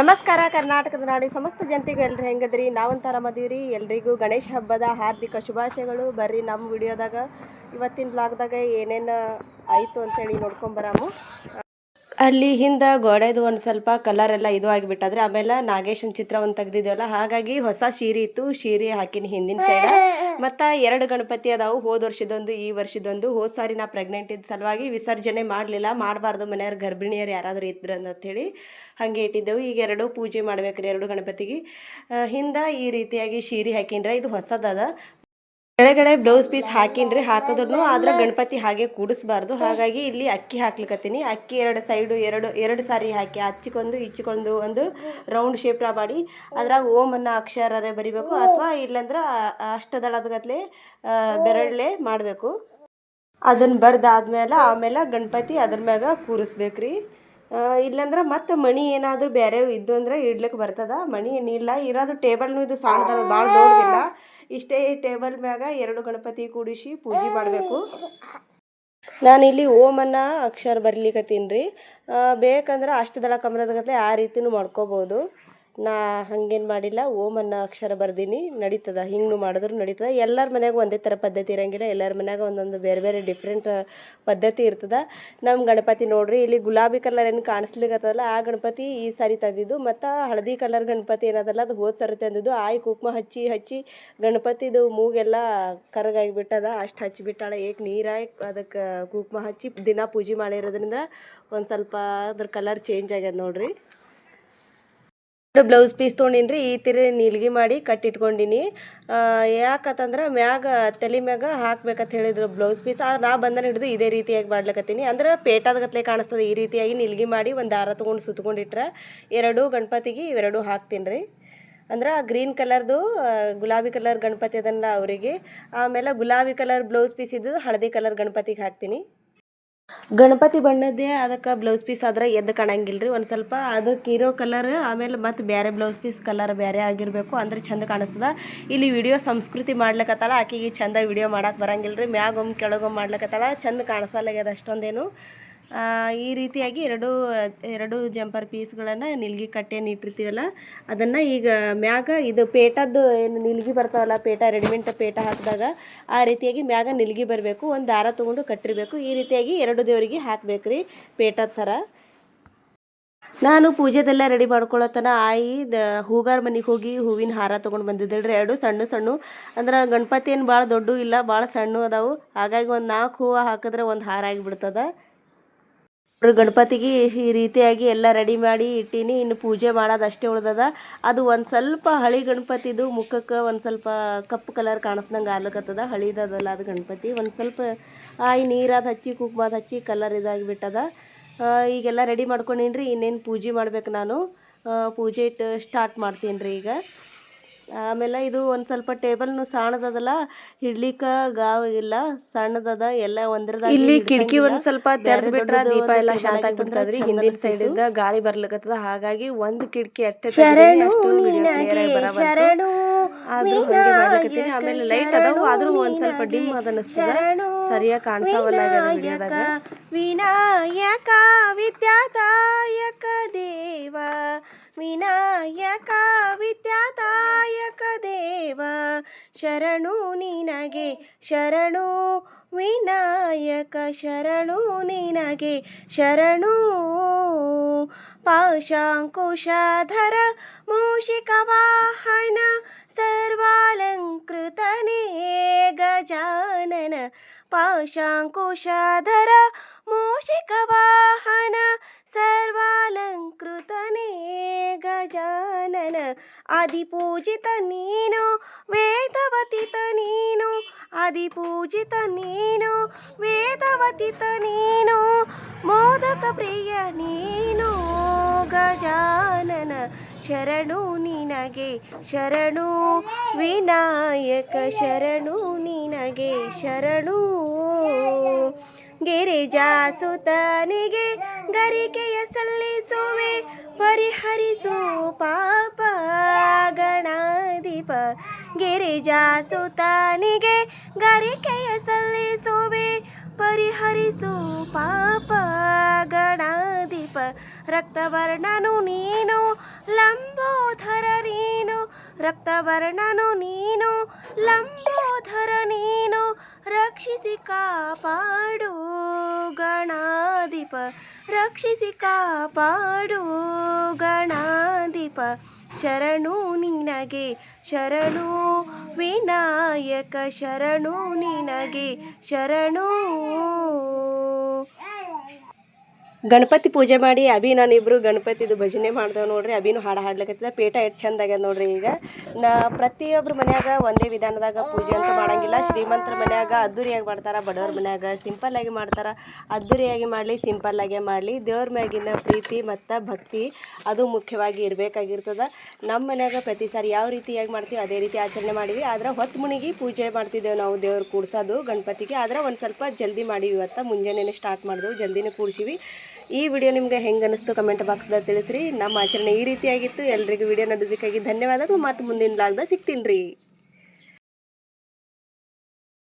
ನಮಸ್ಕಾರ, ಕರ್ನಾಟಕದ ನಾಡಿ ಸಮಸ್ತ ಜನತೆಗೂ ಎಲ್ರು ಹೆಂಗದ್ರಿ? ನಾವಂತ ರೀ ಎಲ್ರಿಗೂ ಗಣೇಶ ಹಬ್ಬದ ಹಾರ್ದಿಕ ಶುಭಾಶಯಗಳು. ಬರ್ರಿ ನಮ್ಮ ವಿಡಿಯೋದಾಗ. ಇವತ್ತಿನ ಬ್ಲಾಗ್ದಾಗ ಏನೇನು ಆಯಿತು ಅಂತೇಳಿ ನೋಡ್ಕೊಂಬರಾಮು ಅಲ್ಲಿ ಹಿಂದೆ ಗೋಡೆದು ಒಂದು ಸ್ವಲ್ಪ ಕಲರ್ ಎಲ್ಲ ಇದು ಆಗಿಬಿಟ್ಟದ್ರಿ, ಆಮೇಲೆ ನಾಗೇಶನ್ ಚಿತ್ರ ಒಂದು ಹಾಗಾಗಿ ಹೊಸ ಸೀರೆ ಇತ್ತು. ಸೀರೆ ಹಾಕಿನ ಹಿಂದಿನ ಸೈಡ್ ಮತ್ತ ಎರಡು ಗಣಪತಿ ಅದಾವು. ಹೋದ ವರ್ಷದೊಂದು, ಈ ವರ್ಷದೊಂದು. ಹೋದ ಸಾರಿ ನಾ ಪ್ರೆಗ್ನೆಂಟ್ ಇದ್ದ ಸಲುವಾಗಿ ವಿಸರ್ಜನೆ ಮಾಡಲಿಲ್ಲ. ಮಾಡಬಾರ್ದು ಮನೆಯವ್ರ ಗರ್ಭಿಣಿಯರು ಯಾರಾದರೂ ಇದ್ರು ಹೇಳಿ ಹಂಗೆ ಇಟ್ಟಿದ್ದೆವು. ಈಗ ಎರಡು ಪೂಜೆ ಮಾಡ್ಬೇಕ್ರಿ ಎರಡು ಗಣಪತಿಗೆ. ಹಿಂದೆ ಈ ರೀತಿಯಾಗಿ ಸೀರೆ ಹಾಕಿನ್ರೆ ಇದು ಹೊಸದದ. ಕೆಳಗಡೆ ಬ್ಲೌಸ್ ಪೀಸ್ ಹಾಕಿನ್ರಿ ಹಾಕಿದ್ರು ಆದ್ರೆ ಗಣಪತಿ ಹಾಗೆ ಕೂಡಿಸ್ಬಾರ್ದು. ಹಾಗಾಗಿ ಇಲ್ಲಿ ಅಕ್ಕಿ ಹಾಕ್ಲಿಕತ್ತೀನಿ. ಅಕ್ಕಿ ಎರಡು ಸೈಡು ಎರಡು ಎರಡು ಸಾರಿ ಹಾಕಿ, ಹಚ್ಚಿಕೊಂಡು, ಇಚ್ಚಿಕೊಂಡು ಒಂದು ರೌಂಡ್ ಶೇಪ್ ಮಾಡಿ, ಅದ್ರಾಗ ಓಮ್ ಅನ್ನ ಅಕ್ಷರರೇ ಬರಿಬೇಕು ಅಥವಾ ಇಲ್ಲಂದ್ರೆ ಅಷ್ಟದಳದಗತ್ಲೆ ಬೆರಳೆ ಮಾಡಬೇಕು. ಅದನ್ನ ಬರ್ದಾದ್ಮೇಲೆ ಆಮೇಲೆ ಗಣಪತಿ ಅದ್ರ ಮ್ಯಾಗ ಕೂರಿಸ್ಬೇಕ್ರಿ. ಇಲ್ಲಂದ್ರೆ ಮತ್ತೆ ಮಣಿ ಏನಾದರೂ ಬೇರೆ ಇದ್ದು ಅಂದ್ರೆ ಇಡ್ಲಿಕ್ಕೆ ಬರ್ತದ. ಮಣಿ ಏನಿಲ್ಲ ಇರೋದು ಟೇಬಲ್ನು ಇದು ಸಾಣದ ಭಾಳ ದೊಡ್ಡದಿಲ್ಲ ಇಷ್ಟೇ ಟೇಬಲ್ ಮ್ಯಾಗ ಎರಡು ಗಣಪತಿ ಕೂಡಿಸಿ ಪೂಜೆ ಮಾಡಬೇಕು. ನಾನಿಲ್ಲಿ ಓಮನ್ನ ಅಕ್ಷರ ಬರ್ಲಿಕ್ಕತ್ತೀನಿ ರೀ. ಬೇಕಂದ್ರೆ ಅಷ್ಟದಳ ಕಮಲದಗತ್ಲೆ ಆ ರೀತಿನೂ ಮಾಡ್ಕೋಬೋದು. ನಾ ಹಂಗೇನು ಮಾಡಿಲ್ಲ ಓಮ್ ಅನ್ನೋ ಅಕ್ಷರ ಬರ್ದೀನಿ, ನಡೀತದ, ಹಿಂಗೆ ಮಾಡಿದ್ರು ನಡೀತದ. ಎಲ್ಲರ ಮನ್ಯಾಗ ಒಂದೇ ಥರ ಪದ್ಧತಿ ಇರಂಗಿಲ್ಲ, ಎಲ್ಲರ ಮನ್ಯಾಗ ಒಂದೊಂದು ಬೇರೆ ಬೇರೆ ಡಿಫ್ರೆಂಟ್ ಪದ್ಧತಿ ಇರ್ತದ. ನಮ್ಮ ಗಣಪತಿ ನೋಡ್ರಿ, ಇಲ್ಲಿ ಗುಲಾಬಿ ಕಲರ್ ಏನು ಕಾಣಿಸ್ಲಿಕ್ಕತ್ತದಲ್ಲ ಆ ಗಣಪತಿ ಈ ಸಾರಿ ತಂದಿದ್ದು, ಮತ್ತು ಹಳದಿ ಕಲರ್ ಗಣಪತಿ ಏನದಲ್ಲ, ಅದು ಹೋದ ಸರಿ ತಂದಿದ್ದು, ಆಯ್ ಕುಕ್ಮ ಹಚ್ಚಿ ಹಚ್ಚಿ ಗಣಪತಿದು ಮೂಗೆಲ್ಲ ಕರಗಾಗಿಬಿಟ್ಟದ, ಅಷ್ಟು ಹಚ್ಚಿಬಿಟ್ಟಾಳೆ, ಏಕ್ ನೀರಾಗಿ ಅದಕ್ಕೆ ಕುಕ್ಮ ಹಚ್ಚಿ ದಿನ ಪೂಜೆ ಮಾಡಿರೋದ್ರಿಂದ ಒಂದು ಸ್ವಲ್ಪ ಅದ್ರ ಕಲರ್ ಚೇಂಜ್ ಆಗ್ಯದ ನೋಡ್ರಿ. ಬ್ಲೌಸ್ ಪೀಸ್ ತೊಗೊಂಡಿನಿ ಈ ತಿರ ನೀಲ್ಗಿ ಮಾಡಿ ಕಟ್ಟಿಟ್ಕೊಂಡಿನಿ. ಯಾಕಂತಂದ್ರೆ ಮ್ಯಾಗ, ತಲೆ ಮ್ಯಾಗ ಹಾಕ್ಬೇಕಂತ ಹೇಳಿದ್ರು ಬ್ಲೌಸ್ ಪೀಸ್ ಆದ್ರೆ ನಾ ಬಂದನ ಹಿಡಿದು ಇದೇ ರೀತಿಯಾಗಿ ಮಾಡ್ಲಕತ್ತೀನಿ. ಅಂದ್ರೆ ಪೇಟದ ಕಾಣಿಸ್ತದೆ ಈ ರೀತಿಯಾಗಿ ನಿಲ್ಗಿ ಮಾಡಿ ಒಂದು ದಾರ ತೊಗೊಂಡು ಸುತ್ಕೊಂಡಿಟ್ರೆ ಎರಡು ಗಣಪತಿಗೆ ಇವೆರಡು ಹಾಕ್ತೀನಿ ರೀ ಅಂದ್ರೆ ಗ್ರೀನ್ ಕಲರ್ದು ಗುಲಾಬಿ ಕಲರ್ ಗಣಪತಿ ಅದನ್ನ ಅವರಿಗೆ. ಆಮೇಲೆ ಗುಲಾಬಿ ಕಲರ್ ಬ್ಲೌಸ್ ಪೀಸ್ ಇದ್ದು ಹಳದಿ ಕಲರ್ ಗಣಪತಿಗೆ ಹಾಕ್ತೀನಿ. ಗಣಪತಿ ಬಣ್ಣದ್ದೇ ಅದಕ್ಕೆ ಬ್ಲೌಸ್ ಪೀಸ್ ಆದ್ರೆ ಎದ್ದು ಕಾಣಂಗಿಲ್ಲ ರೀ ಒಂದು ಸ್ವಲ್ಪ ಅದಕ್ಕೆ ಇರೋ ಕಲರ್ ಆಮೇಲೆ ಮತ್ತೆ ಬೇರೆ ಬ್ಲೌಸ್ ಪೀಸ್ ಕಲರ್ ಬೇರೆ ಆಗಿರಬೇಕು ಅಂದ್ರೆ ಚಂದ ಕಾಣಿಸ್ತದ. ಇಲ್ಲಿ ವಿಡಿಯೋ ಸಂಸ್ಕೃತಿ ಮಾಡ್ಲಿಕತ್ತಾಳ, ಆಕೆಗೆ ಚಂದ ವಿಡಿಯೋ ಮಾಡಕ್ಕೆ ಬರಂಗಿಲ್ಲ ರೀ ಮ್ಯಾಗೊಮ್ಮೆ ಕೆಳಗೊಮ್ಮೆ ಮಾಡ್ಲಿಕತ್ತಾಳ, ಚಂದ ಕಾಣಿಸಲ್ಲಾಗ್ಯದ ಅಷ್ಟೊಂದೇನು. ಈ ರೀತಿಯಾಗಿ ಎರಡು ಎರಡು ಜಂಪರ್ ಪೀಸ್ಗಳನ್ನು ನಿಲ್ಗಿ ಕಟ್ಟೇನು ಇಟ್ಟಿರ್ತೀವಲ್ಲ, ಅದನ್ನು ಈಗ ಮ್ಯಾಗ ಇದು ಪೇಟದ್ದು ಏನು ನಿಲ್ಗಿ ಬರ್ತಾವಲ್ಲ, ಪೇಟ, ರೆಡಿಮೆಂಟ್ ಪೇಟ ಹಾಕಿದಾಗ ಆ ರೀತಿಯಾಗಿ ಮ್ಯಾಗ ನಿಲ್ಗಿ ಬರಬೇಕು, ಒಂದು ದಾರ ತೊಗೊಂಡು ಕಟ್ಟಿರಬೇಕು. ಈ ರೀತಿಯಾಗಿ ಎರಡು ದೇವರಿಗೆ ಹಾಕಬೇಕು ರೀ ಪೇಟದ ಥರ. ನಾನು ಪೂಜೆದೆಲ್ಲ ರೆಡಿ ಮಾಡ್ಕೊಳತನ ಆಯಿ ದ ಹೂಗಾರ ಮನೆಗೆ ಹೋಗಿ ಹೂವಿನ ಹಾರ ತೊಗೊಂಡು ಬಂದಿದ್ದೇಳ್ರಿ ಎರಡು ಸಣ್ಣ ಸಣ್ಣ, ಅಂದ್ರೆ ಗಣಪತಿ ಏನು ಭಾಳ ದೊಡ್ಡ ಇಲ್ಲ ಭಾಳ ಸಣ್ಣ ಅದಾವು. ಹಾಗಾಗಿ ಒಂದು ನಾಲ್ಕು ಹೂವು ಹಾಕಿದ್ರೆ ಒಂದು ಹಾರ ಆಗಿಬಿಡ್ತದ. ಗಣಪತಿಗೆ ಈ ರೀತಿಯಾಗಿ ಎಲ್ಲ ರೆಡಿ ಮಾಡಿ ಇಟ್ಟೀನಿ. ಇನ್ನು ಪೂಜೆ ಮಾಡೋದು ಅಷ್ಟೇ ಉಳ್ದದ. ಅದು ಒಂದು ಸ್ವಲ್ಪ ಹಳಿ ಗಣಪತಿದು ಮುಖಕ್ಕೆ ಒಂದು ಸ್ವಲ್ಪ ಕಪ್ಪು ಕಲರ್ ಕಾಣಿಸ್ದಂಗೆ ಆಗ್ಲಕತ್ತದ. ಹಳಿದದಲ್ಲ ಅದು ಗಣಪತಿ. ಒಂದು ಸ್ವಲ್ಪ ಆಯ್ ನೀರಾದ ಹಚ್ಚಿ, ಕುಕ್ಮಾದ ಹಚ್ಚಿ ಕಲರ್ ಇದಾಗಿ ಬಿಟ್ಟದ. ಈಗೆಲ್ಲ ರೆಡಿ ಮಾಡ್ಕೊಂಡೀನಿ ರೀ ಇನ್ನೇನು ಪೂಜೆ ಮಾಡ್ಬೇಕು ನಾನು. ಪೂಜೆ ಇಟ್ಟು ಸ್ಟಾರ್ಟ್ ಮಾಡ್ತೀನಿ ರೀ ಈಗ. ಆಮೇಲೆ ಇದು ಒಂದು ಸ್ವಲ್ಪ ಟೇಬಲ್ನು ಸಣ್ಣದದಲ್ಲ ಹಿಡ್ಲಿಕ್ಕ ಗಾವ್ ಇಲ್ಲ ಸಣ್ಣದದ ಎಲ್ಲ ಒಂದ್ರದ ಇಲ್ಲಿ ಕಿಟಕಿ ಒಂದ್ ಸ್ವಲ್ಪ ತೆರೆದು ಬಿಟ್ರ ದೀಪ ಎಲ್ಲ ಶಾಂತ ಆಗ್ಬಿಡ್ತದ್ರಿ. ಹಿಂದಿನ ಸೈಡ್ ಇಂದ ಗಾಳಿ ಬರ್ಲಿಕತ್ತದ. ಹಾಗಾಗಿ ಒಂದ್ ಕಿಟಕಿ ಅಷ್ಟೇ ಶರಣು. ಆದ್ರೂ ಹಂಗೆ ಮಾಡ್ಲಿಕತ್ತೀನಿ. ಆಮೇಲೆ ಲೈಟ್ ಅದಾವು. ಆದ್ರೂ ಒಂದ್ ಸ್ವಲ್ಪ ಡಿಮ್ ಅದ ಅನಿಸ್ತದ ಸರಿಯಾಗಿ ಕಾಣಿಸವಲ್ಲ ವಿನಾಯಕ ವಿದ್ಯಾದಾಯಕ ದೇವ. ವಿನಾಯಕ ವಿದ್ಯಾದಾಯಕ ದೇವ ಶರಣು ನಿನಗೆ ಶರಣು ವಿನಾಯಕ ಶರಣು ನಿನಗೆ ಶರಣು ಪಾಶಾಂಕುಶಧರ ಮೂಷಿಕ ವಾಹನ ಸರ್ವಾಲಂಕೃತನೇ ಗಜಾನನ ಪಾಶಾಂಕುಶಧರ ಆದಿಪೂಜಿತ ನೀನು, ವೇದವತಿತ ನೀನು ಆದಿಪೂಜಿತ ನೀನು, ವೇದವತಿತ ನೀನು, ಮೋದಕ ಪ್ರಿಯ ನೀನು, ಗಜಾನನ ಶರಣು ನಿನಗೆ ಶರಣು, ವಿನಾಯಕ ಶರಣು ನಿನಗೆ ಶರಣು. ಗಿರಿಜಾಸುತನಿಗೆ ಗರಿಕೆಯ ಸಲ್ಲಿಸುವೆ, ಪರಿಹರಿಸು ಪಾಪ ಗಣಾಧಿಪ ಗಿರಿಜಾಸುತನಿಗೆ ಗರಿಕೆಯ ಸಲ್ಲಿಸುವೆ. ಪರಿಹರಿಸು ಪಾಪ ಗಣಾಧಿಪ. ರಕ್ತವರ್ಣನು ನೀನು. ರಕ್ತವರ್ಣನು ನೀನು, ಲಂಬೋಧರ ನೀನು. ರಕ್ಷಿಸಿ ಕಾಪಾಡು ಗಣಾಧಿಪ. ರಕ್ಷಿಸಿ ಕಾಪಾಡು ಗಣಾಧಿಪ. ಶರಣು ನಿನಗೆ ಶರಣು ವಿನಾಯಕ ಶರಣು ನಿನಗೆ ಶರಣು ಗಣಪತಿ ಪೂಜೆ ಮಾಡಿ ಅಭಿ ನಾನಿಬ್ರು ಗಣಪತಿದು ಭಜನೆ ಮಾಡ್ದೇವೆ ನೋಡ್ರಿ, ಅಭಿನೂ ಹಾಡು ಹಾಡ್ಲಿಕತ್ತಿದ ಪೇಟ ಎಷ್ಟು ಚಂದ ಆಗ್ಯದ ನೋಡ್ರಿ ಈಗ. ನಾ ಪ್ರತಿಯೊಬ್ಬರ ಮನ್ಯಾಗ ಒಂದೇ ವಿಧಾನದಾಗ ಪೂಜೆ ಅಂತ ಮಾಡಂಗಿಲ್ಲ, ಶ್ರೀಮಂತರ ಮನ್ಯಾಗ ಅದ್ದೂರಿಯಾಗಿ ಮಾಡ್ತಾರೆ, ಬಡವ್ರ ಮನ್ಯಾಗ ಸಿಂಪಲ್ ಆಗಿ ಮಾಡ್ತಾರ, ಅದ್ದೂರಿಯಾಗಿ ಮಾಡಲಿ, ಸಿಂಪಲ್ ಆಗೇ ಮಾಡಲಿ, ದೇವ್ರ ಮ್ಯಾಗಿನ ಪ್ರೀತಿ ಮತ್ತು ಭಕ್ತಿ ಅದು ಮುಖ್ಯವಾಗಿ ಇರಬೇಕಾಗಿರ್ತದ. ನಮ್ಮ ಮನ್ಯಾಗ ಪ್ರತಿ ಸಾರಿ ಯಾವ ರೀತಿಯಾಗಿ ಮಾಡ್ತೀವಿ ಅದೇ ರೀತಿ ಆಚರಣೆ ಮಾಡಿವಿ, ಆದ್ರೆ ಹೊತ್ತು ಮುಣಿಗಿ ಪೂಜೆ ಮಾಡ್ತಿದ್ದೇವೆ ನಾವು ದೇವ್ರು ಕೂಡ್ಸೋದು ಗಣಪತಿಗೆ, ಆದ್ರೆ ಒಂದು ಸ್ವಲ್ಪ ಜಲ್ದಿ ಮಾಡಿವಿ ಇವತ್ತು ಮುಂಜಾನೆ ಸ್ಟಾರ್ಟ್ ಮಾಡಿದೆವು, ಜಲ್ದಿನೇ ಕೂಡ್ಸಿವಿ. ಈ ವಿಡಿಯೋ ನಿಮ್ಗೆ ಹೆಂಗೆ ಅನಿಸ್ತು ಕಮೆಂಟ್ ಬಾಕ್ಸ್ದಾಗ ತಿಳಿಸ್ರಿ. ನಮ್ಮ ಆಚರಣೆ ಈ ರೀತಿಯಾಗಿತ್ತು. ಎಲ್ರಿಗೂ ವಿಡಿಯೋ ನೋಡೋದಕ್ಕಾಗಿ ಧನ್ಯವಾದಗಳು. ಮತ್ತು ಮುಂದಿನ ಲಾಗ್ದಾಗ ಸಿಗ್ತೀನಿ ರೀ.